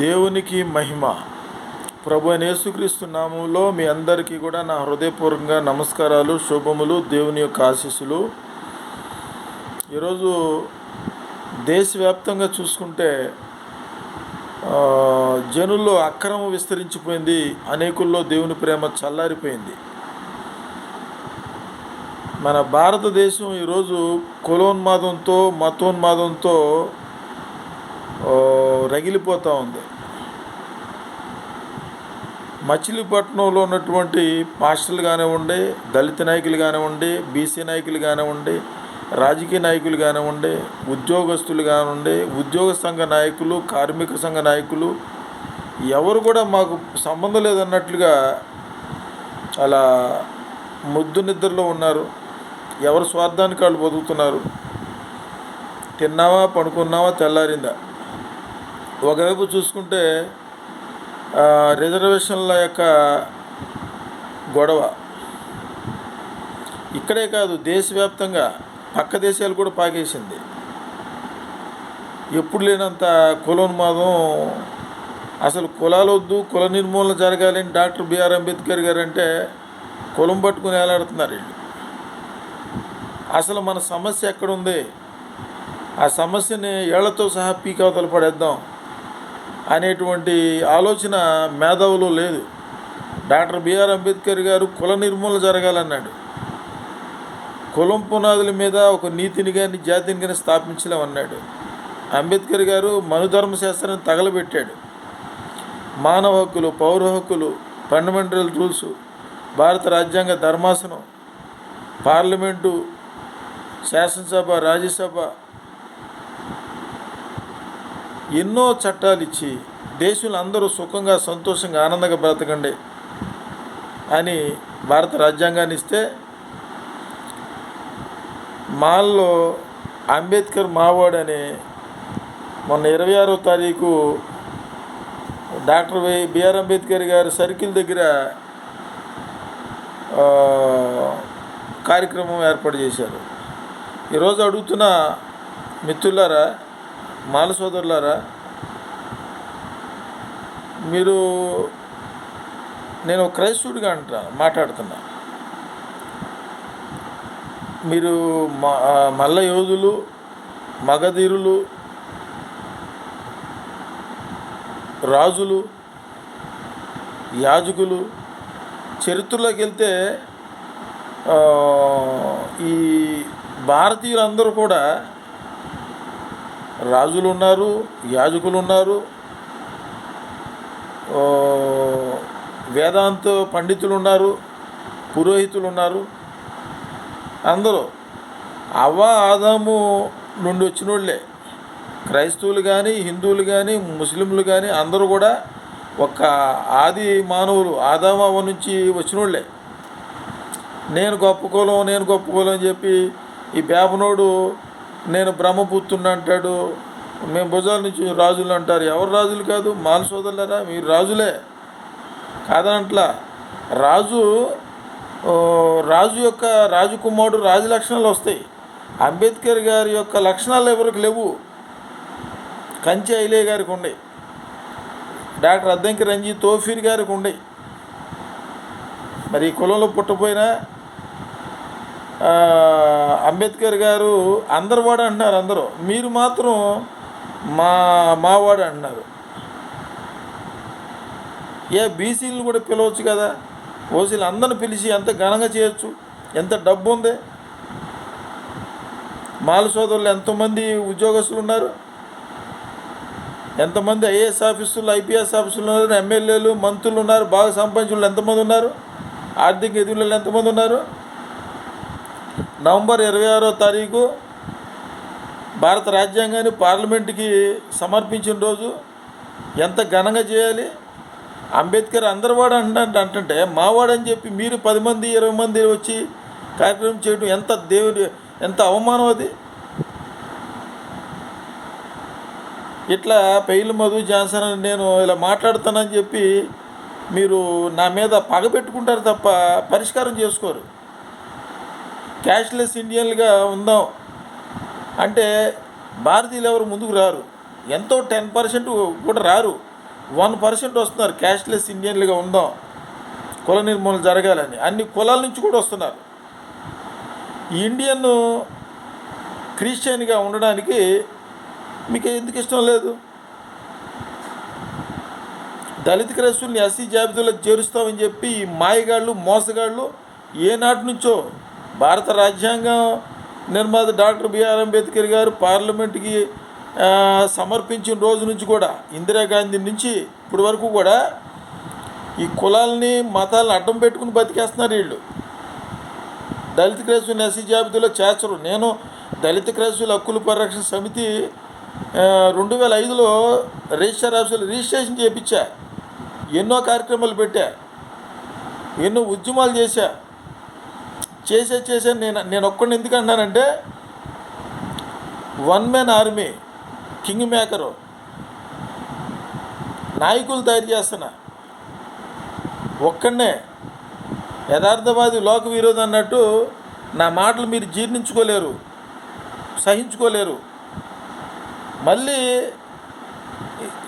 దేవునికి మహిమ. ప్రభు అయిన యేసుక్రీస్తు నామంలో మీ అందరికీ కూడా నా హృదయపూర్వకంగా నమస్కారాలు శుభములు దేవుని యొక్క ఆశీస్సులు. ఈరోజు దేశవ్యాప్తంగా చూసుకుంటే జనుల్లో అక్రమం విస్తరించిపోయింది అనేకుల్లో దేవుని ప్రేమ చల్లారిపోయింది. మన భారతదేశం ఈరోజు కులోన్మాదంతో మతోన్మాదంతో రగిలిపోతూ ఉంది. మచిలీపట్నంలో ఉన్నటువంటి పాస్టర్లు కానివ్వండి దళిత నాయకులు కానివ్వండి బీసీ నాయకులు కానివ్వండి రాజకీయ నాయకులు కానివ్వండి ఉద్యోగస్తులు కానివ్వండి ఉద్యోగ సంఘ నాయకులు కార్మిక సంఘ నాయకులు ఎవరు కూడా మాకు సంబంధం లేదన్నట్లుగా అలా ముద్దు నిద్రలో ఉన్నారు. ఎవరు స్వార్థానికి వాళ్ళు బతుకుతున్నారు తిన్నావా పడుకున్నావా తెల్లారిందా? ఒకవైపు చూసుకుంటే రిజర్వేషన్ల యొక్క గొడవ. ఇక్కడే కాదు దేశవ్యాప్తంగా పక్క దేశాలు కూడా పాకేసింది. ఎప్పుడు లేనంత కులోన్మాదం అసలు కులాలు వద్దు కుల నిర్మూలన జరగాలని డాక్టర్ బిఆర్ అంబేద్కర్ గారు అంటే కులం పట్టుకుని వేలాడుతున్నారు వీళ్ళు. అసలు మన సమస్య ఎక్కడుంది ఆ సమస్యని ఏళ్ళతో సహా పీకవతలు పడేద్దాం. అనేటువంటి ఆలోచన మేధావులు లేదు. డాక్టర్ బిఆర్ అంబేద్కర్ గారు కుల నిర్మూలన జరగాలన్నాడు. కులం పునాదుల మీద ఒక నీతిని కానీ జాతిని కానీ స్థాపించలేమన్నాడు. అంబేద్కర్ గారు మనుధర్మ శాస్త్రాన్ని తగలబెట్టాడు. మానవ హక్కులు పౌర హక్కులు ఫండమెంటల్ రూల్స్ భారత రాజ్యాంగ ధర్మాసనం పార్లమెంటు శాసనసభ రాజ్యసభ ఎన్నో చట్టాలు ఇచ్చి దేశంలో అందరూ సుఖంగా సంతోషంగా ఆనందంగా బ్రతకండి అని భారత రాజ్యాంగాన్ని ఇస్తే మాల్లో అంబేద్కర్ మావాడు అని మొన్న ఇరవై ఆరో తారీఖు డాక్టర్ వై బిఆర్ అంబేద్కర్ గారి సర్కిల్ దగ్గర కార్యక్రమం ఏర్పాటు చేశారు. ఈరోజు అడుగుతున్న మిత్రులారా మాల సోదరులారా మీరు నేను క్రైస్తవుడిగా అంటున్నాను మాట్లాడుతున్నా. మీరు మ- మల్ల యోధులు మగధీరులు రాజులు యాజకులు చరిత్రలోకి వెళ్తే ఈ భారతీయులందరూ కూడా రాజులు ఉన్నారు యాజకులు ఉన్నారు వేదాంత పండితులు ఉన్నారు పురోహితులు ఉన్నారు అందరూ అవ్వ ఆదాము నుండి వచ్చిన వాళ్ళే క్రైస్తవులు కానీ హిందువులు కానీ ముస్లింలు కానీ అందరూ కూడా ఒక ఆది మానవులు ఆదాము అవ్వ నుంచి వచ్చిన వాళ్ళే నేను గొప్ప కులం నేను గొప్ప కులం అని చెప్పి ఈ బేపనోడు నేను బ్రహ్మపుత్రుని అంటాడు. మేము భుజాల నుంచి రాజులు అంటారు. ఎవరు రాజులు కాదు? మాల సోదరులరా? మీరు రాజులే. కాదనట్లా. రాజు రాజు యొక్క రాజకుమారుడు రాజు లక్షణాలు వస్తాయి. అంబేద్కర్ గారి యొక్క లక్షణాలు ఎవరికి లేవు? కంచి ఐలే గారికి ఉండే. డాక్టర్ అద్దంకి రంజీ తోఫీర్ గారికి ఉండే. మరి ఈ కులంలో పుట్టపోయినా అంబేద్కర్ గారు అందరు వాడు అంటున్నారు అందరూ. మీరు మాత్రం మా మావాడు అంటున్నారు. ఏ బీసీలు కూడా పిలవచ్చు కదా? ఓసీలు అందరిని పిలిచి ఎంత ఘనంగా చేయొచ్చు? ఎంత డబ్బు ఉంది? మాల సోదరులు ఎంతమంది ఉద్యోగస్తులు ఉన్నారు? ఎంతమంది ఐఏఎస్ ఆఫీసులు ఐపీఎస్ ఆఫీసులు ఉన్నారు? ఎమ్మెల్యేలు మంత్రులు ఉన్నారు? బాగా సంపాదించిన వాళ్ళు ఎంతమంది ఉన్నారు? ఆర్థిక ఎదుగులు ఎంతమంది ఉన్నారు? నవంబర్ ఇరవై ఆరో తారీఖు భారత రాజ్యాంగాన్ని పార్లమెంట్కి సమర్పించిన రోజు ఎంత ఘనంగా చేయాలి? అంబేద్కర్ అందరివాడు అంటున్నట్టు అంటుంటే మావాడు అని చెప్పి మీరు పది మంది ఇరవై మంది వచ్చి కార్యక్రమం చేయడం ఎంత దేవుడి ఎంత అవమానం అది? ఇట్లా పెయిల్ మధు జాన్సన్ అని నేను ఇలా మాట్లాడుతానని చెప్పి మీరు నా మీద పగ పెట్టుకుంటారు తప్ప పరిష్కారం చేసుకోరు. క్యాష్లెస్ ఇండియన్లుగా ఉందాం. అంటే భారతీయులు ఎవరు ముందుకు రారు? ఎంతో టెన్ పర్సెంట్ కూడా రారు. వన్ పర్సెంట్ వస్తున్నారు క్యాష్లెస్ ఇండియన్లుగా ఉందాం. కుల నిర్మూలన జరగాలని. అన్ని కులాల నుంచి కూడా వస్తున్నారు. ఇండియన్ క్రిస్టియన్గా ఉండడానికి మీకు ఎందుకు ఇష్టం లేదు? దళిత క్రైస్తువుల్ని ఎస్సీ జాబితాలో చేరుస్తామని చెప్పి ఈ మాయగాళ్ళు మోసగాళ్ళు ఏనాటి నుంచో భారత రాజ్యాంగం నిర్మాత డాక్టర్ బిఆర్ అంబేద్కర్ గారు పార్లమెంట్కి సమర్పించిన రోజు నుంచి కూడా ఇందిరాగాంధీ నుంచి ఇప్పటి వరకు కూడా ఈ కులాలని మతాలను అడ్డం పెట్టుకుని బతికేస్తున్నారు వీళ్ళు. దళిత క్రైస్తవుని ఎస్సీ జాబితాలో చేర్చరు. నేను దళిత క్రైస్తవుల హక్కుల పరిరక్షణ సమితి రెండు వేల ఐదులో రిజిస్టర్ ఆఫీసులు రిజిస్ట్రేషన్ చేయించా ఎన్నో కార్యక్రమాలు పెట్టా. ఎన్నో ఉద్యమాలు చేశా. చేసే చేసే నేను నేను ఒక్కడిని ఎందుకు అన్నానంటే one man army king maker నాయకులు తయారు చేస్తున్నా ఒక్కడనే యథార్థవాది లోక విరోధం అన్నట్టు నా మాటలు మీరు జీర్ణించుకోలేరు సహించుకోలేరు. మళ్ళీ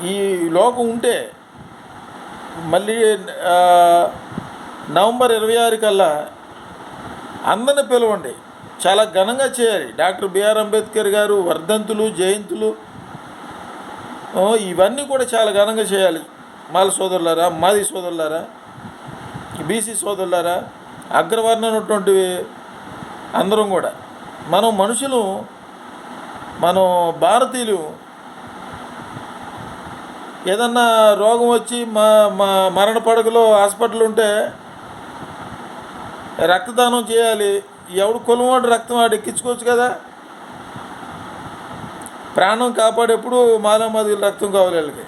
ఈ లోకం ఉంటే మళ్ళీ నవంబర్ ఇరవై ఆరు కల్లా అందరిని పిలవండి. చాలా ఘనంగా చేయాలి. డాక్టర్ బిఆర్ అంబేద్కర్ గారు వర్ధంతులు జయంతులు ఇవన్నీ కూడా చాలా ఘనంగా చేయాలి. మాల సోదరులారా మాది సోదరులారా బీసీ సోదరులారా అగ్రవర్ణ ఉన్నటువంటివి అందరం కూడా. మనం మనుషులు మనం భారతీయులు ఏదన్నా రోగం వచ్చి మా మా మరణ పడకలో హాస్పిటల్ ఉంటే రక్తదానం చేయాలి. ఎవడు కొలవాడు రక్తం వాడు ఎక్కించుకోవచ్చు కదా. ప్రాణం కాపాడేప్పుడు మాలామాది రక్తం కావాలి వాళ్ళకి.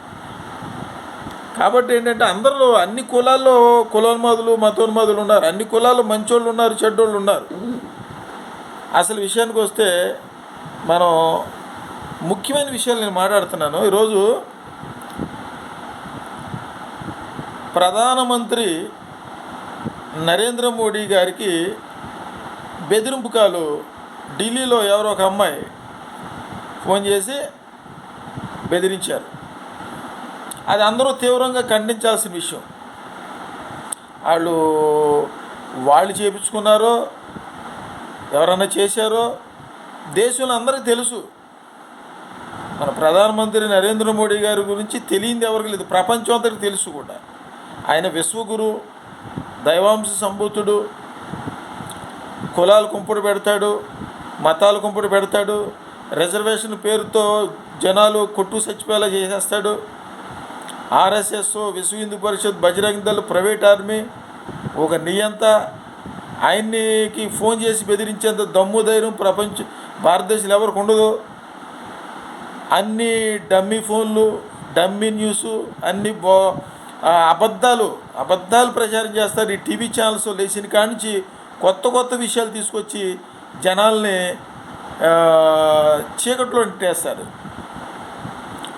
కాబట్టి ఏంటంటే అందరిలో అన్ని కులాల్లో కులోన్మాదులు మతోన్మాదులు ఉన్నారు. అన్ని కులాల్లో మంచోళ్ళు ఉన్నారు చెడ్డోళ్ళు ఉన్నారు. అసలు విషయానికి వస్తే మనం ముఖ్యమైన విషయాలు నేను మాట్లాడుతున్నాను. ఈరోజు ప్రధానమంత్రి నరేంద్ర మోడీ గారికి బెదిరింపు కాలు ఢిల్లీలో ఎవరో ఒక అమ్మాయి ఫోన్ చేసి బెదిరించారు. అది అందరూ తీవ్రంగా ఖండించాల్సిన విషయం. వాళ్ళు వాళ్ళు చేపించుకున్నారో ఎవరన్నా చేశారో దేశంలో అందరికీ తెలుసు. మన ప్రధానమంత్రి నరేంద్ర మోడీ గారి గురించి తెలియంది ఎవరికి లేదు. ప్రపంచం అంతటికి తెలుసు కూడా. ఆయన విశ్వగురు దైవాంశ సంభూతుడు కులాలు కుంపుడు పెడతాడు మతాలు కుంపుడు పెడతాడు రిజర్వేషన్ పేరుతో జనాలు కొట్టు చచ్చిపోయేలా చేసేస్తాడు. RSS Vishwa Hindu Parishad Bajrang Dal private army ఒక నియంత ఆయన్నికి ఫోన్ చేసి బెదిరించేంత దమ్ము ధైర్యం ప్రపంచ భారతదేశంలో ఎవరికి ఉండదు. అన్ని డమ్మీ ఫోన్లు డమ్మీ న్యూస్ అన్ని బో అబద్ధాలు అబద్ధాలు ప్రచారం చేస్తారు ఈ టీవీ ఛానల్స్ లేచిన కానించి నుంచి కొత్త కొత్త విషయాలు తీసుకొచ్చి జనాల్ని చీకట్లో నెట్టేస్తారు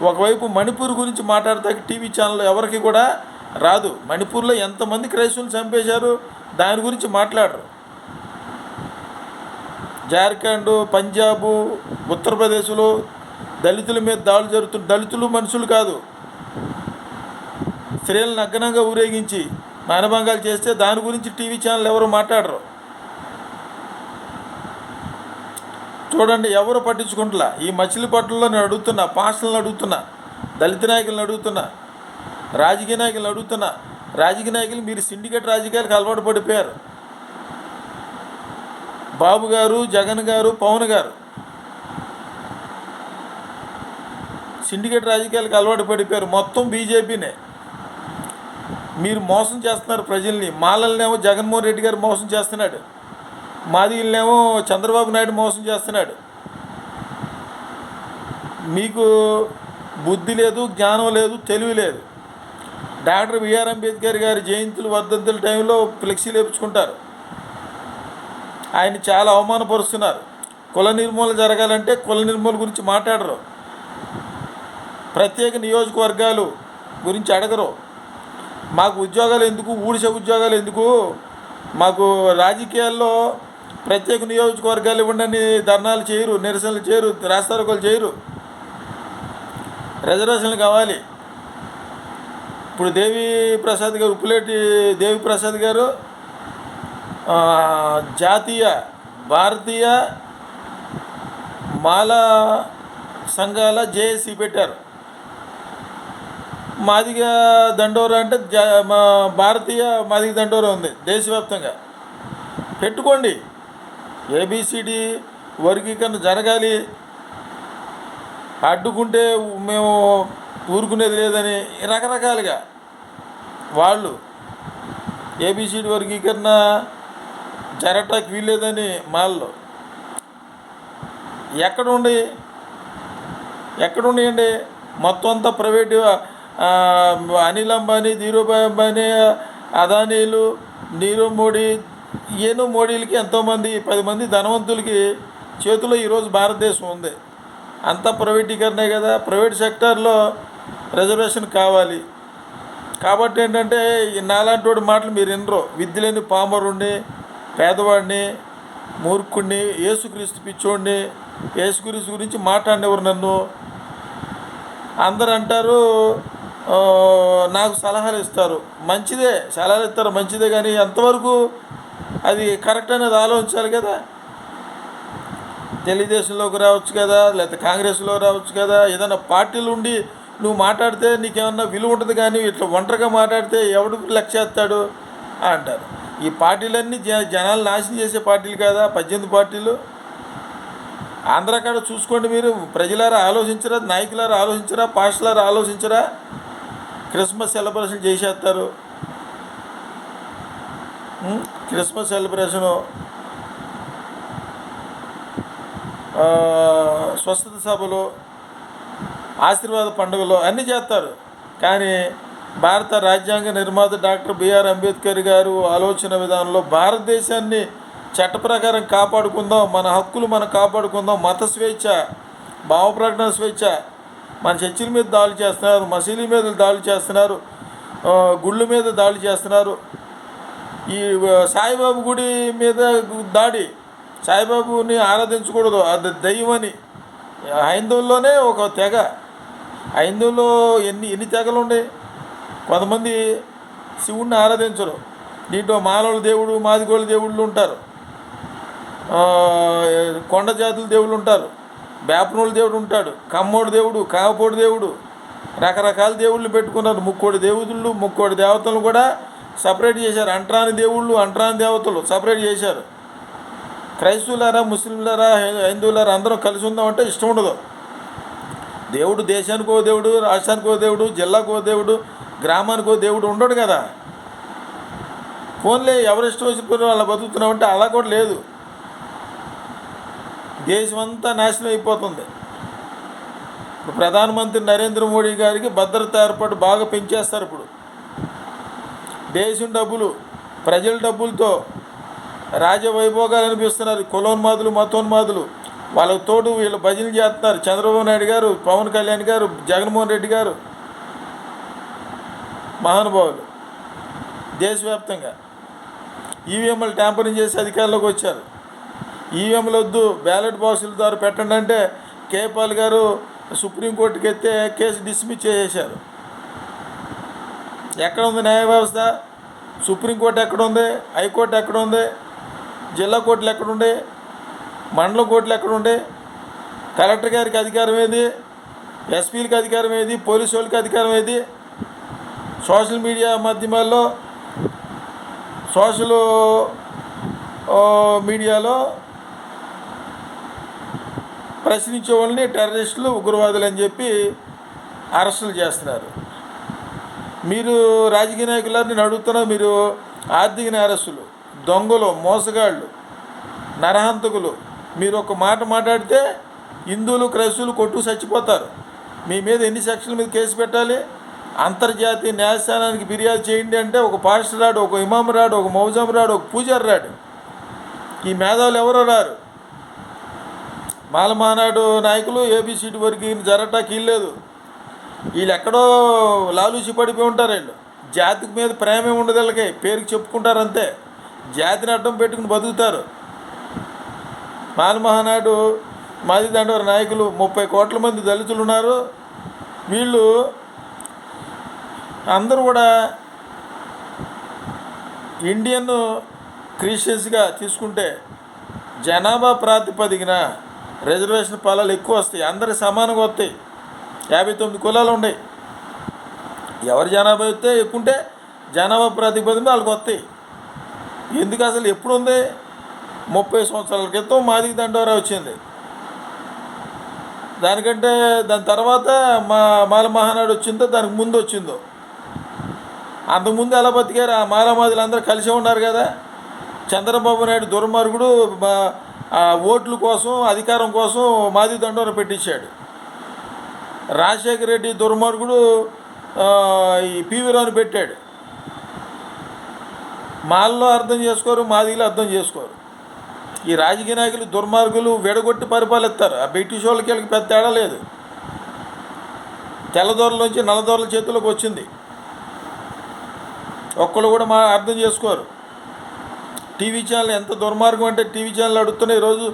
ఒకవైపు మణిపూర్ గురించి మాట్లాడతాకి టీవీ ఛానల్ ఎవరికి కూడా రాదు. మణిపూర్లో ఎంతమంది క్రైస్తవులు చంపేశారు? దాని గురించి మాట్లాడరు. జార్ఖండ్ పంజాబు ఉత్తరప్రదేశ్లో దళితుల మీద దాడులు జరుగుతున్న దళితులు మనుషులు కాదు. స్త్రీలను అగ్నంగా ఊరేగించి మానభంగాలు చేస్తే దాని గురించి టీవీ ఛానల్ ఎవరు మాట్లాడరు? చూడండి ఎవరు పట్టించుకుంటలా? ఈ మచిలీపట్నంలో నేను అడుగుతున్నా పాస్టర్లను అడుగుతున్నా దళిత నాయకులను అడుగుతున్నా రాజకీయ నాయకులను అడుగుతున్నా. రాజకీయ నాయకులు మీరు సిండికేట్ రాజకీయాలకు అలవాటు పడిపోయారు. బాబు గారు జగన్ గారు పవన్ గారు సిండికేట్ రాజకీయాలకు అలవాటు పడిపోయారు. మొత్తం బీజేపీనే. మీరు మోసం చేస్తున్నారు ప్రజల్ని. మాలల్నేమో జగన్మోహన్ రెడ్డి గారు మోసం చేస్తున్నాడు. మాదిలనేమో చంద్రబాబు నాయుడు మోసం చేస్తున్నాడు. మీకు బుద్ధి లేదు జ్ఞానం లేదు తెలివి లేదు. డాక్టర్ బిఆర్ అంబేద్కర్ గారి జయంతులు వర్ధంతుల టైంలో ఫ్లెక్సీలు వేపించుకుంటారు ఆయన చాలా అవమానపరుస్తున్నారు. కుల నిర్మూలన జరగాలంటే కుల నిర్మూలన గురించి మాట్లాడరు. ప్రత్యేక నియోజకవర్గాలు గురించి అడగరు. మాకు ఉద్యోగాలు ఎందుకు? ఊడిసే ఉద్యోగాలు ఎందుకు? మాకు రాజకీయాల్లో ప్రత్యేక నియోజకవర్గాలు ఇవ్వండి ధర్నాలు చేయరు నిరసనలు చేయరు రాస్తారోకలు చేయరు. రిజర్వేషన్లు కావాలి. ఇప్పుడు దేవి ప్రసాద్ గారు ఉప్పులేటి దేవి ప్రసాద్ గారు జాతీయ భారతీయ మాల సంఘాల జేఏసీ పెట్టారు. మాదిగ దండోరా అంటే మా భారతీయ మాదిగ దండోరా ఉంది దేశవ్యాప్తంగా. పెట్టుకోండి. ఏబిసిడి వర్గీకరణ జరగాలి. అడ్డుకుంటే మేము ఊరుకునేది లేదని రకరకాలుగా వాళ్ళు ఏబిసిడి వర్గీకరణ జరగటానికి వీల్లేదని మాల్లో. ఎక్కడుండి? ఎక్కడుండి అండి? మొత్తం అంతా ప్రైవేటు అనిల్ అంబానీ ధీరుభాయ్ అంబానీ అదానీలు నీరవ్ మోడీ ఏను మోడీలకి ఎంతోమంది పది మంది ధనవంతులకి చేతిలో ఈరోజు భారతదేశం ఉంది. అంతా ప్రైవేటీకరణే కదా. ప్రైవేట్ సెక్టార్లో రిజర్వేషన్ కావాలి. కాబట్టి ఏంటంటే ఈ నాలాంటి వాడి మాటలు మీరు వినరు. విద్య లేని పామరుణ్ణి పేదవాడిని మూర్ఖుడిని యేసుక్రీస్తు పిచ్చోడిని యేసుక్రీస్తు గురించి మాట్లాడినవారు నన్ను. అందరు అంటారు నాకు సలహాలు ఇస్తారు. మంచిదే సలహాలు ఇస్తారు మంచిదే కానీ ఎంతవరకు అది కరెక్ట్ అనేది ఆలోచించాలి కదా. తెలుగుదేశంలోకి రావచ్చు కదా లేకపోతే కాంగ్రెస్లో రావచ్చు కదా ఏదైనా పార్టీలు ఉండి నువ్వు మాట్లాడితే నీకేమన్నా విలువ ఉంటుంది కానీ ఇట్లా ఒంటరిగా మాట్లాడితే ఎవడు లక్ష్యేస్తాడు చేస్తాడు అంటారు. ఈ పార్టీలన్నీ జ జనాలు నాశనం చేసే పార్టీలు కదా పద్దెనిమిది పార్టీలు. ఆంధ్ర కాడ చూసుకోండి మీరు ప్రజలారా ఆలోచించరా నాయకులారా ఆలోచించరా పాస్టలారా ఆలోచించరా? క్రిస్మస్ సెలబ్రేషన్ చేసేస్తారు. క్రిస్మస్ సెలబ్రేషను స్వస్థత సభలు ఆశీర్వాద పండుగలు అన్నీ చేస్తారు. కానీ భారత రాజ్యాంగ నిర్మాత డాక్టర్ బిఆర్ అంబేద్కర్ గారు ఆలోచన విధానంలో భారతదేశాన్ని చట్ట ప్రకారం కాపాడుకుందాం మన హక్కులు మనం కాపాడుకుందాం మత స్వేచ్ఛ భావప్రకటన స్వేచ్ఛ మన చర్చిల మీద దాడి చేస్తున్నారు మసీదుల మీద దాడి చేస్తున్నారు గుళ్ళ మీద దాడి చేస్తున్నారు. ఈ సాయిబాబు గుడి మీద దాడి సాయిబాబుని ఆరాధించకూడదు అది దయ్యమని. హైందవుల్లోనే ఒక తెగ. హైందవుల్లో ఎన్ని ఎన్ని తెగలు ఉన్నాయి? కొంతమంది శివుణ్ణి ఆరాధించరు. దీంట్లో మాలోళ్ళ దేవుడు మాదిగోళ్ళ దేవుళ్ళు ఉంటారు. కొండ జాతుల దేవుళ్ళు ఉంటారు. బేపనోళ్ళ దేవుడు ఉంటాడు కమ్మోడు దేవుడు కాపోడు దేవుడు. రకరకాల దేవుళ్ళు పెట్టుకున్నారు. ముక్కోడి దేవుళ్ళు ముక్కోడి దేవతలు కూడా సపరేట్ చేశారు. అంట్రాని దేవుళ్ళు అంట్రాని దేవతలు సపరేట్ చేశారు. క్రైస్తవులారా ముస్లింలారా హై- హైందువులారా అందరం కలిసి ఉందామంటే ఇష్టం ఉండదు. దేవుడు దేశానికి ఓ దేవుడు రాష్ట్రానికి ఓ దేవుడు జిల్లాకు ఓ దేవుడు గ్రామానికి ఓ దేవుడు ఉండడు కదా. ఫోన్లే ఎవరు ఇష్టం వచ్చిన వాళ్ళ బతుకుతున్నామంటే అలా కూడా లేదు. దేశం అంతా నాశనం అయిపోతుంది. ఇప్పుడు ప్రధానమంత్రి నరేంద్ర మోడీ గారికి భద్రత ఏర్పాటు బాగా పెంచేస్తారు ఇప్పుడు. దేశం డబ్బులు ప్రజల డబ్బులతో రాజవైభోగాలు అనిపిస్తున్నారు. కులోన్మాదులు మతోన్మాదులు వాళ్ళకు తోడు వీళ్ళు భజనలు చేస్తున్నారు. చంద్రబాబు నాయుడు గారు పవన్ కళ్యాణ్ గారు జగన్మోహన్ రెడ్డి గారు మహానుభావులు దేశవ్యాప్తంగా. ఈవీఎంలు ట్యాంపరింగ్ చేసి అధికారంలోకి వచ్చారు. ఈవీఎంలు వద్దు బ్యాలెట్ బాక్సుల ద్వారా పెట్టండి అంటే కేపాల్ గారు సుప్రీంకోర్టుకి ఎత్తే కేసు డిస్మిస్ చేసేశారు. ఎక్కడ ఉంది న్యాయ వ్యవస్థ? సుప్రీంకోర్టు ఎక్కడ ఉంది? హైకోర్టు ఎక్కడ ఉంది? జిల్లా కోర్టులు ఎక్కడ ఉండే? మండలం కోర్టులు ఎక్కడ కలెక్టర్ గారికి అధికారం ఏది? ఎస్పీలకి అధికారం ఏది? పోలీసు వాళ్ళకి అధికారం ఏది? సోషల్ మీడియా మాధ్యమాల్లో సోషల్ మీడియాలో ప్రశ్నించే వాళ్ళని టెర్రరిస్టులు ఉగ్రవాదులు అని చెప్పి అరెస్టులు చేస్తున్నారు. మీరు రాజకీయ నాయకులని అడుగుతున్నా మీరు ఆర్థిక నేరస్తులు దొంగలు మోసగాళ్ళు నరహంతకులు మీరు ఒక మాట మాట్లాడితే హిందువులు క్రైస్తువులు కొట్టు చచ్చిపోతారు. మీ మీద ఎన్ని సెక్షన్ల మీద కేసు పెట్టాలి? అంతర్జాతీయ న్యాయస్థానానికి ఫిర్యాదు చేయండి అంటే ఒక పాస్టర్ రాడు ఒక ఇమాం రాడు ఒక మౌజాం రాడు ఒక పూజారి రాడు. ఈ మేధావులు ఎవరో రారు. మాలమానాడు నాయకులు ఏబిసిడి వరకు జరగటానికి లేదు. వీళ్ళు ఎక్కడో లాలూచి పడిపోయి ఉంటారు వీళ్ళు జాతి మీద ప్రేమే ఉండదు వీళ్ళకి. పేరుకి చెప్పుకుంటారు అంతే. జాతిని అడ్డం పెట్టుకుని బతుకుతారు. మాలమహానాడు మాది దండవారి నాయకులు ముప్పై కోట్ల మంది దళితులు ఉన్నారు. వీళ్ళు అందరూ కూడా ఇండియన్ క్రిస్టియన్స్గా తీసుకుంటే జనాభా ప్రాతిపదికన రిజర్వేషన్ ఫలాలు ఎక్కువ వస్తాయి అందరికి సమానంగా వస్తాయి. యాభై తొమ్మిది కులాలు ఉన్నాయి ఎవరి జనాభా వస్తే ఎక్కువ ఉంటే జనాభా ప్రాతిపదికన వాళ్ళకి వస్తాయి. ఎందుకు అసలు ఎప్పుడు ఉంది ముప్పై సంవత్సరాల క్రితం మాదిగ దండోరా వచ్చింది. దానికంటే దాని తర్వాత మా మాల మహానాడు వచ్చిందో దానికి ముందు వచ్చిందో. అంతకుముందు ఎలా బతికారు? ఆ మాలమాదులు అందరూ కలిసి ఉన్నారు కదా. చంద్రబాబు నాయుడు దుర్మార్గుడు మా ఓట్ల కోసం అధికారం కోసం మాది దండోర పెట్టించాడు. రాజశేఖర రెడ్డి దుర్మార్గుడు ఈ పీవీరావుని పెట్టాడు. మాల్లో అర్థం చేసుకోరు మాదిలో అర్థం చేసుకోరు. ఈ రాజకీయ నాయకులు దుర్మార్గులు విడగొట్టి పరిపాలిస్తారు. ఆ బ్రిటిష్ వాళ్ళకి పెద్ద తేడా లేదు. తెల్లదొరలోంచి నల్లదొరల చేతిలోకి వచ్చింది. ఒక్కళ్ళు కూడా మా అర్థం చేసుకోరు. టీవీ ఛానల్ ఎంత దుర్మార్గం అంటే టీవీ ఛానల్ అడుగుతున్న ఈరోజు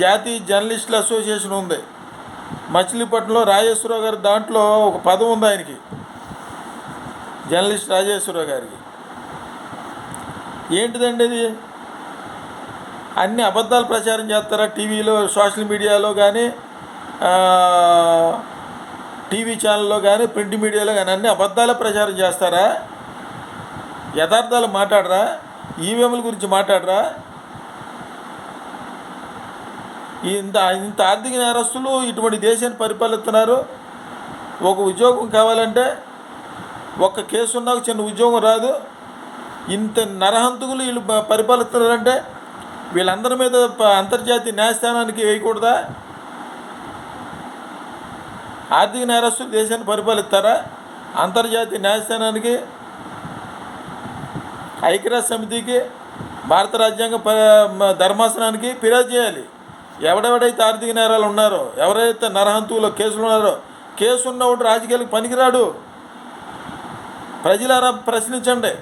జాతీయ జర్నలిస్టుల అసోసియేషన్ ఉంది. మచిలీపట్నంలో రాజేశ్వరరావు గారి దాంట్లో ఒక పదం ఉంది ఆయనకి. జర్నలిస్ట్ రాజేశ్వరరావు గారికి. ఏంటిదండి ఇది? అన్ని అబద్ధాలు ప్రచారం చేస్తారా టీవీలో సోషల్ మీడియాలో కానీ టీవీ ఛానల్లో కానీ ప్రింట్ మీడియాలో కానీ అన్ని అబద్ధాలే ప్రచారం చేస్తారా? యథార్థాలు మాట్లాడరా? ఈవీఎంల గురించి మాట్లాడరా? ఇంత ఇంత ఆర్థిక నేరస్తులు ఇటువంటి దేశాన్ని పరిపాలిస్తున్నారు. ఒక ఉద్యోగం కావాలంటే ఒక్క కేసు ఉన్నా చిన్న ఉద్యోగం రాదు. ఇంత నరహంతకులు వీళ్ళు పరిపాలిస్తున్నారంటే వీళ్ళందరి మీద అంతర్జాతీయ న్యాయస్థానానికి వేయకూడదా? ఆర్థిక నేరస్తులు దేశాన్ని పరిపాలిస్తారా? అంతర్జాతీయ న్యాయస్థానానికి ఐక్యరాజ్య సమితికి భారత రాజ్యాంగ ప ధర్మాసనానికి ఫిర్యాదు చేయాలి. ఎవడెవడైతే ఆర్థిక నేరాలు ఉన్నారో ఎవరైతే నరహంతువులో కేసులు ఉన్నారో కేసు ఉన్నవాడు రాజకీయాలకు పనికిరాడు. ప్రజలారా ప్రశ్నించండి.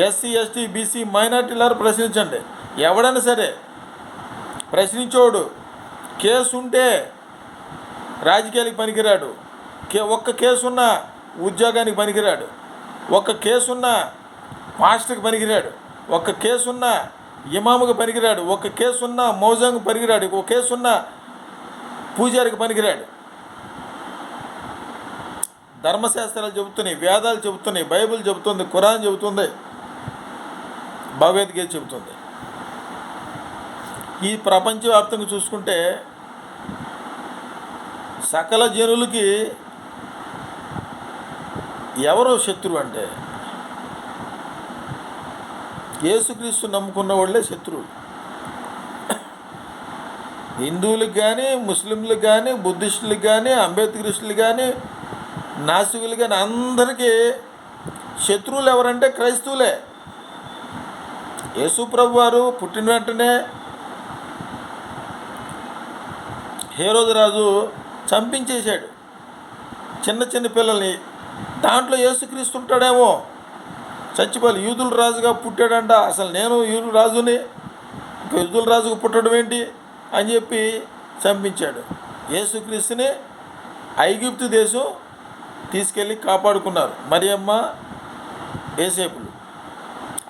ఎస్సీ ఎస్టీ బీసీ మైనార్టీలారా ప్రశ్నించండి. ఎవడైనా సరే ప్రశ్నించోడు. కేసు ఉంటే రాజకీయాలకు పనికిరాడు. కే ఒక్క కేసున్న ఉద్యోగానికి పనికిరాడు. ఒక కేసున్న మాస్టర్కి పనికిరాడు. ఒక కేసున్న ఇమాముకి పనికిరాడు. ఒక కేసున్న మౌజంకి పనికిరాడు. ఒక కేసున్న పూజారికి పనికిరాడు. ధర్మశాస్త్రాలు చెబుతున్నాయి వేదాలు చెబుతున్నాయి బైబిల్ చెబుతుంది ఖురాన్ చెబుతుంది భగవద్గీత చెబుతుంది. ఈ ప్రపంచవ్యాప్తంగా చూసుకుంటే సకల జనులకి ఎవరు శత్రువు అంటే యేసుక్రీస్తు నమ్ముకున్న వాళ్ళే శత్రువులు. హిందువులకు కానీ ముస్లింలకు కానీ బుద్ధిస్టులకు కానీ అంబేద్కరిస్టులు కానీ నాసికులు కానీ అందరికీ శత్రువులు ఎవరంటే క్రైస్తవులే. యేసుప్రభు వారు పుట్టిన వెంటనే హేరోదు రాజు చంపించేశాడు. చిన్న చిన్న పిల్లల్ని దాంట్లో యేసుక్రీస్తు ఉంటాడేమో. చచ్చిపోయి యూదుల రాజుగా పుట్టాడంట. అసలు నేను యూదుల రాజుని ఇంకా యూదుల రాజుగా పుట్టడం ఏంటి అని చెప్పి చంపించాడు. యేసుక్రీస్తుని ఐగిప్తు దేశం తీసుకెళ్ళి కాపాడుకున్నారు. మరియమ్మ ఏసేపులు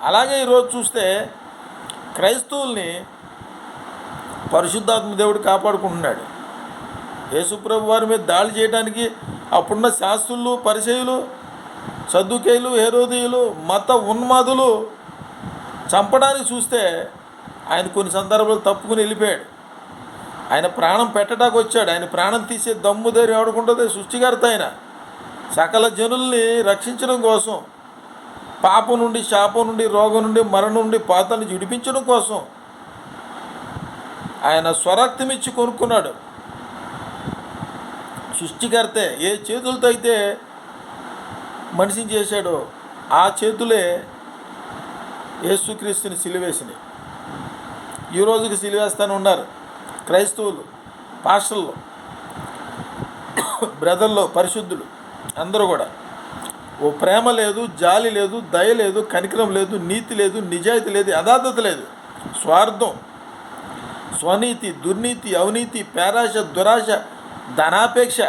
అలాగే ఈరోజు చూస్తే క్రైస్తవుల్ని పరిశుద్ధాత్మ దేవుడు కాపాడుకుంటున్నాడు. యేసుప్రభు వారి మీద దాడి చేయడానికి అప్పుడున్న శాస్త్రులు పరిచయులు సద్దుకేయులు హేరోదీయులు మత ఉన్మాదులు చంపడానికి చూస్తే ఆయన కొన్ని సందర్భాలు తప్పుకుని వెళ్ళిపోయాడు. ఆయన ప్రాణం పెట్టడానికి వచ్చాడు. ఆయన ప్రాణం తీసే దమ్ము ధైర్యం ఎవడుకుంటుంది సృష్టికర్త ఆయన. సకల జనుల్ని రక్షించడం కోసం పాపం నుండి శాపం నుండి రోగం నుండి మరణం నుండి పాతాల నుంచి విడిపించడం కోసం ఆయన స్వరక్తం ఇచ్చి కొనుక్కున్నాడు. సృష్టికర్తే ఏ చేతులతో అయితే మనిషిని చేశాడో ఆ చేతులే యేసుక్రీస్తుని సిలివేసినాయి. ఈ రోజుకి సిలివేస్తానే ఉన్నారు క్రైస్తవులు పాస్టర్లు బ్రదర్లు పరిశుద్ధులు అందరూ కూడా. ఓ ప్రేమ లేదు జాలి లేదు దయ లేదు కనికరం లేదు నీతి లేదు నిజాయితీ లేదు యథార్థత లేదు. స్వార్థం స్వనీతి దుర్నీతి అవినీతి పేరాశ దురాశ ధనాపేక్ష.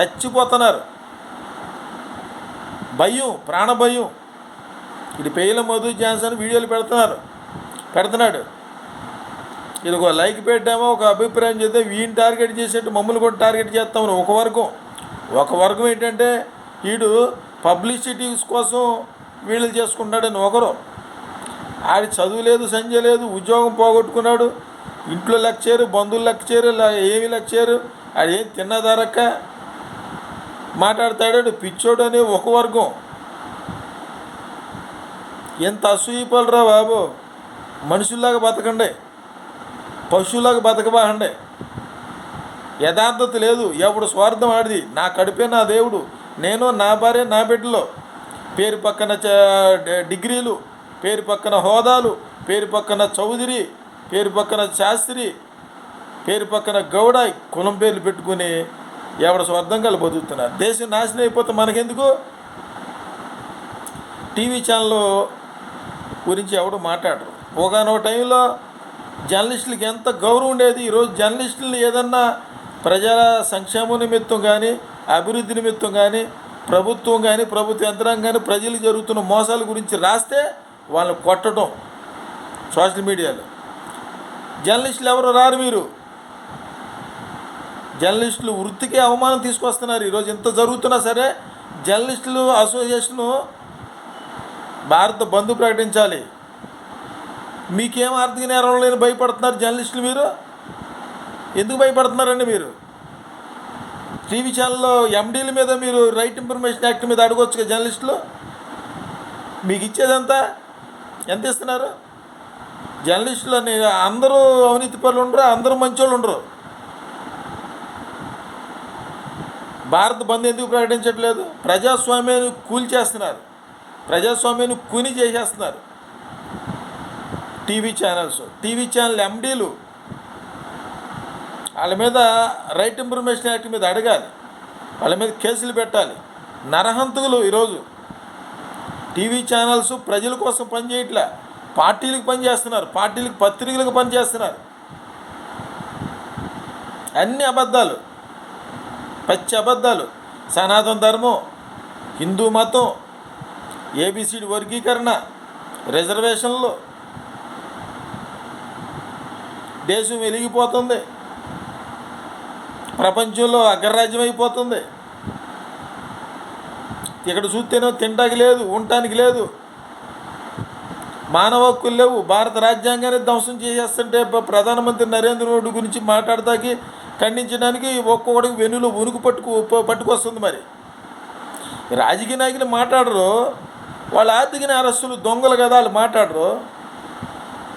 చచ్చిపోతున్నారు. భయం ప్రాణ భయం. ఇది పేయల మధు జాన్సన్ వీడియోలు పెడుతున్నారు. పెడుతున్నాడు. ఇది ఒక లైక్ పెట్టామో ఒక అభిప్రాయం చేస్తే వీడిని టార్గెట్ చేసేట్టు మమ్మల్ని కూడా టార్గెట్ చేస్తామని ఒక వర్గం. ఒక వర్గం ఏంటంటే వీడు పబ్లిసిటీస్ కోసం వీళ్ళు చేసుకుంటాడని ఒకరు. ఆడి చదువు లేదు సంజయ్ లేదు ఉద్యోగం పోగొట్టుకున్నాడు. ఇంట్లో లెక్చరు బంధువులు లెక్చరు ఏమి లెక్చరు. ఆడు ఏం తిన్నదరక్క మాట్లాడతాడు. పిచ్చోడు అనే ఒక వర్గం. ఎంత అసూయపలరా బాబు. మనుషుల్లాగా బతకండి. పశువులాగా బతకబాకండి. యథార్థత లేదు. ఎప్పుడు స్వార్థం ఆడిది నా కడుపే నా దేవుడు. నేను నా భార్య నా బిడ్డలో. పేరు పక్కన చ- డిగ్రీలు. పేరు పక్కన హోదాలు. పేరు పక్కన చౌదరి. పేరు పక్కన శాస్త్రి. పేరు పక్కన గౌడ కులం పేర్లు పెట్టుకుని ఎవడ స్వార్థంగా బతుకుతున్నారు. దేశం నాశనం అయిపోతే మనకెందుకు? టీవీ ఛానల్ గురించి ఎవడు మాట్లాడరు. ఒకనో టైంలో జర్నలిస్టులకి ఎంత గౌరవం ఉండేది? ఈరోజు జర్నలిస్టులు ఏదన్నా ప్రజల సంక్షేమ నిమిత్తం కానీ అభివృద్ధి నిమిత్తం కానీ ప్రభుత్వం కానీ ప్రభుత్వ యంత్రాంగం కానీ ప్రజలు జరుగుతున్న మోసాల గురించి రాస్తే వాళ్ళని కొట్టడం సోషల్ మీడియాలో. జర్నలిస్టులు ఎవరు రారు మీరు? జర్నలిస్టులు వృత్తికి అవమానం తీసుకొస్తున్నారు. ఈరోజు ఇంత జరుగుతున్నా సరే జర్నలిస్టులు అసోసియేషను భారత బంధు ప్రకటించాలి. మీకేం ఆర్థిక నేరం లేని భయపడుతున్నారు జర్నలిస్టులు మీరు? ఎందుకు భయపడుతున్నారండి మీరు? టీవీ ఛానల్లో ఎండీల మీద మీరు రైట్ ఇన్ఫర్మేషన్ యాక్ట్ మీద అడగొచ్చు కదా జర్నలిస్టులు? మీకు ఇచ్చేదంతా ఎంత ఇస్తున్నారు? జర్నలిస్టులు అని అందరూ అవినీతి పనులు ఉండరు అందరూ మంచోళ్ళు ఉండరు. భారత బంద్ ఎందుకు ప్రకటించట్లేదు? ప్రజాస్వామ్యాన్ని కూల్చేస్తున్నారు. ప్రజాస్వామ్యాన్ని కూని చేసేస్తున్నారు. టీవీ ఛానల్స్ టీవీ ఛానల్ ఎండీలు వాళ్ళ మీద రైట్ ఇన్ఫర్మేషన్ యాక్ట్ మీద అడగాలి. వాళ్ళ మీద కేసులు పెట్టాలి. నరహంతకులు ఈరోజు. టీవీ ఛానల్స్ ప్రజల కోసం పనిచేయట్లే పార్టీలకు పనిచేస్తున్నారు పార్టీలకు పత్రికలకు పనిచేస్తున్నారు అన్ని అబద్ధాలు. పచ్చి అబద్ధాలు. సనాతన ధర్మం హిందూ మతం ఏబిసిడి వర్గీకరణ రిజర్వేషన్లు. దేశం వెలిగిపోతుంది. ప్రపంచంలో అగ్రరాజ్యం అయిపోతుంది. ఇక్కడ చూస్తేనో తినడానికి లేదు ఉండటానికి లేదు. మానవ హక్కులు లేవు. భారత రాజ్యాంగాన్ని ధ్వంసం చేసేస్తుంటే ప్రధానమంత్రి నరేంద్ర మోడీ గురించి మాట్లాడటానికి ఖండించడానికి ఒక్కొక్కడికి వెన్నులో ఉనుకు పట్టుకు ప- పట్టుకొస్తుంది మరి. రాజకీయ నాయకులు మాట్లాడరు వాళ్ళ ఆర్థిక నేరస్తులు దొంగలు కదా వాళ్ళు మాట్లాడరు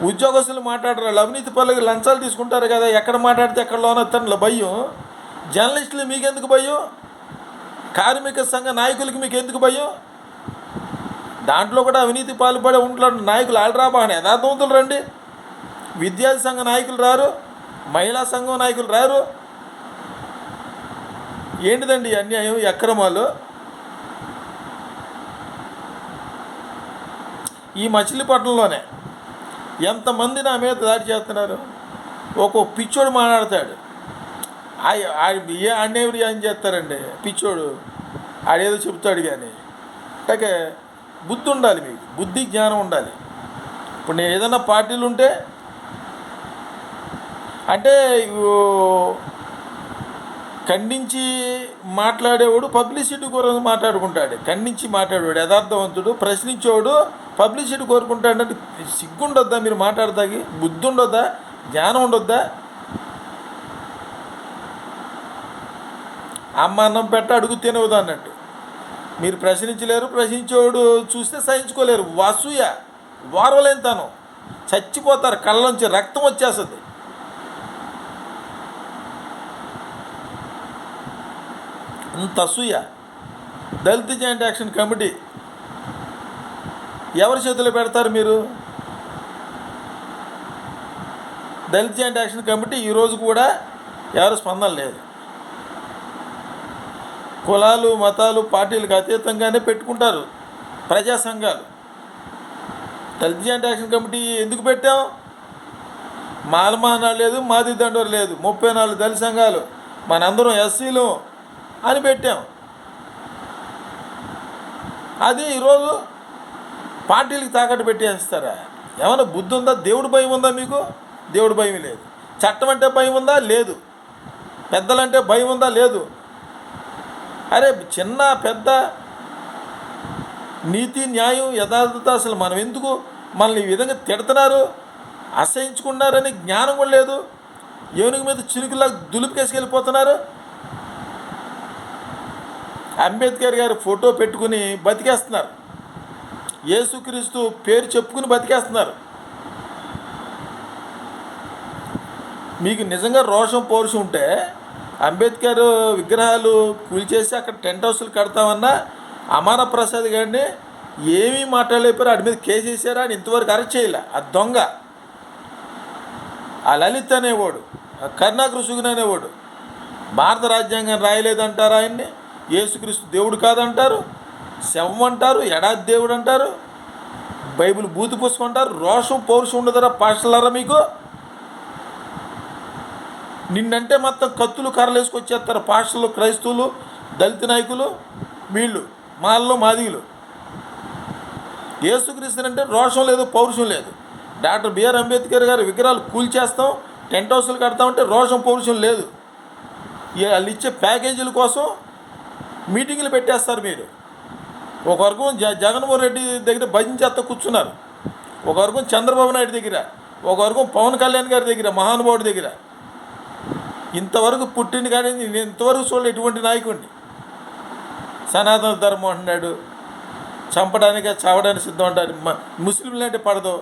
ఉద్యోగస్తులు మాట్లాడరు వాళ్ళు అవినీతి పనులకు లంచాలు తీసుకుంటారు కదా ఎక్కడ మాట్లాడితే ఎక్కడ లోనొస్తాను భయం. జర్నలిస్టులు మీకెందుకు భయం? కార్మిక సంఘ నాయకులకి మీకు ఎందుకు భయం? దాంట్లో కూడా అవినీతి పాల్పడే ఉంటారు నాయకులు ఆడరాబాని యథార్థవంతులు రండి. విద్యార్థి సంఘ నాయకులు రారు. మహిళా సంఘం నాయకులు రారు. ఏంటిదండి అన్యాయం? ఈ అక్రమాలు? ఈ మచిలీపట్నంలోనే ఎంతమంది నా మీద దాడి చేస్తున్నారు? ఒక్కో పిచ్చోడు మాట్లాడతాడు. ఆ- ఏ అన్నేవరు ఏం చేస్తారండి? పిచ్చోడు. ఆడేదో చెప్తాడు కానీ అంటే బుద్ధి ఉండాలి మీకు. బుద్ధి జ్ఞానం ఉండాలి. ఇప్పుడు నేను ఏదైనా పార్టీలు ఉంటే అంటే ఇగో ఖండించి మాట్లాడేవాడు పబ్లిసిటీ కొరకు మాట్లాడుకుంటాడు. ఖండించి మాట్లాడేవాడు యథార్థవంతుడు ప్రశ్నించేవాడు పబ్లిసిటీ కోరుకుంటాడంటే సిగ్గుండొద్దా మీరు మాట్లాడదాకి బుద్ధి ఉండొద్దా జ్ఞానం ఉండొద్దా అమ్మ అన్నం పెట్ట అడుగు తినవద్దు అన్నట్టు. మీరు ప్రశ్నించలేరు ప్రశ్నించేవాడు చూస్తే సహించుకోలేరు. వసూయ వారవలేని తను చచ్చిపోతారు కళ్ళ నుంచి రక్తం వచ్చేస్తుంది. అంత అసూయ దళిత జాయింట్ యాక్షన్ కమిటీ. ఎవరి చేతిలో పెడతారు మీరు? దళిత జాయింట్ యాక్షన్ కమిటీ ఈరోజు కూడా ఎవరు స్పందన లేదు. కులాలు మతాలు పార్టీలకు అతీతంగానే పెట్టుకుంటారు ప్రజా సంఘాలు. దళిత జాయింట్ యాక్షన్ కమిటీ ఎందుకు పెట్టాం? మాలమాన లేదు మాది దండోరు లేదు. ముప్పై నాలుగు దళిత సంఘాలు. మనందరం ఎస్సీలు. అని పెట్టాం. అది ఈరోజు పార్టీలకు తాకట్టు పెట్టేస్తారా? ఏమైనా బుద్ధి ఉందా? దేవుడు భయం ఉందా మీకు? దేవుడు భయం లేదు. చట్టం అంటే భయం ఉందా? లేదు. పెద్దలంటే భయం ఉందా? లేదు. అరే చిన్న పెద్ద నీతి న్యాయం యథార్థత అసలు మనం ఎందుకు మనల్ని ఈ విధంగా తిడుతున్నారు? అసహించుకున్నారని జ్ఞానం కూడా లేదు. ఏనుగు మీద చిరుకులా దులిపికేసుకెళ్ళిపోతున్నారు అంబేద్కర్ గారి ఫోటో పెట్టుకుని బతికేస్తున్నారు. యేసుక్రీస్తు పేరు చెప్పుకుని బతికేస్తున్నారు. మీకు నిజంగా రోషం పౌరుషం ఉంటే అంబేద్కర్ విగ్రహాలు కూల్చేసి అక్కడ టెంట్ హౌస్లు కడతామన్నా అమాన ప్రసాద్ గారిని ఏమీ మాట్లాడలేపారు. వాడి మీద కేసు వేసారా అని ఇంతవరకు అరెస్ట్ చేయలే. ఆ దొంగ. ఆ లలిత్ అనేవాడు. ఆ కరుణాకృష్ణ అనేవాడు. భారత రాజ్యాంగం రాయలేదంటారా ఆయన్ని? యేసుక్రీస్తు దేవుడు కాదంటారు. శవం అంటారు ఎడాది దేవుడు అంటారు బైబిల్ బూతి పుస్తకం అంటారు రోషం పౌరుషం ఉండదురా పాస్టర్లారా మీకు. నిన్నంటే మొత్తం కత్తులు కర్రలు వేసుకొచ్చేస్తారు క్రైస్తవులు దళిత నాయకులు వీళ్ళు మాల్లో మాదిగులు. యేసుక్రీస్తునంటే రోషం లేదు పౌరుషం లేదు. డాక్టర్ బిఆర్ అంబేద్కర్ గారి విగ్రహాలు కూల్చేస్తాం టెంట్ హౌస్లు కడతామంటే రోషం పౌరుషం లేదు. వాళ్ళు ఇచ్చే ప్యాకేజీల కోసం మీటింగ్లు పెట్టేస్తారు మీరు. ఒక వర్గం జ జగన్మోహన్ రెడ్డి దగ్గర భజించేస్తా కూర్చున్నారు. ఒక వర్గం చంద్రబాబు నాయుడు దగ్గర ఒక వర్గం పవన్ కళ్యాణ్ గారి దగ్గర మహానుభావుడి దగ్గర. ఇంతవరకు పుట్టింది కానీ నేను ఇంతవరకు చూడలే ఎటువంటి నాయకుడిని. సనాతన ధర్మం అంటున్నాడు. చంపడానికి చావడానికి సిద్ధం అంటాడు. ముస్లింలు అంటే పడదు.